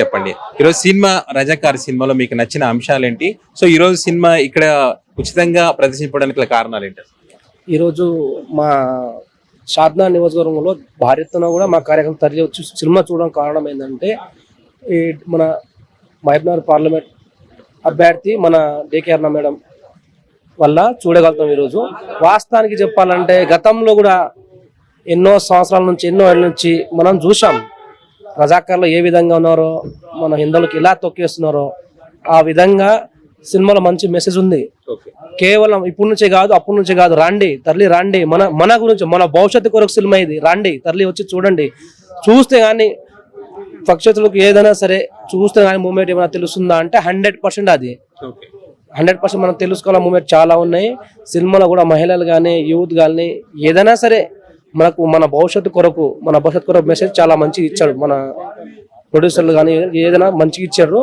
చెప్పండి. ఈరోజు సినిమా రజాకార్ సినిమాలో మీకు నచ్చిన అంశాలు ఏంటి సో ఈ రోజు సినిమా ఇక్కడ ఉచితంగా ప్రదర్శించడానికి కారణాలు ఏంటి ఈరోజు మా షాద్నా నియోజకవర్గంలో భార్యతో కూడా మా కార్యక్రమం తరలి వచ్చి సినిమా చూడడం కారణం ఏంటంటే ఈ మన మహబూబ్నగర్ పార్లమెంట్ అభ్యర్థి మన డికే మేడం వల్ల చూడగలుగుతాం ఈరోజు. వాస్తవానికి చెప్పాలంటే గతంలో కూడా ఎన్నో సంవత్సరాల నుంచి ఎన్నో ఏళ్ళ నుంచి మనం చూసాం రజాకార్లు ఏ విధంగా ఉన్నారో మన హిందువులకు ఎలా తొక్కేస్తున్నారో. ఆ విధంగా సినిమాలో మంచి మెసేజ్ ఉంది. కేవలం ఇప్పటి నుంచే కాదు అప్పటి నుంచే కాదు రండి తరలి రండి. మన మన గురించి మన భవిష్యత్తు కొరకు సినిమా ఇది రండి తరలి వచ్చి చూడండి. చూస్తే కానీ పక్షతులకు ఏదైనా సరే చూస్తే కానీ మూమెంట్ ఏమైనా తెలుస్తుందా అంటే హండ్రెడ్ పర్సెంట్ అది. హండ్రెడ్ పర్సెంట్ మనం తెలుసుకోవాల మూమెంట్ చాలా ఉన్నాయి. సినిమాలో కూడా మహిళలు కానీ యూత్ కానీ ఏదైనా సరే మనకు మన భవిష్యత్తు కొరకు మన భవిష్యత్తు కొరకు మెసేజ్ చాలా మంచిగా ఇచ్చాడు. మన ప్రొడ్యూసర్లు కానీ ఏదైనా మంచిగా ఇచ్చారు.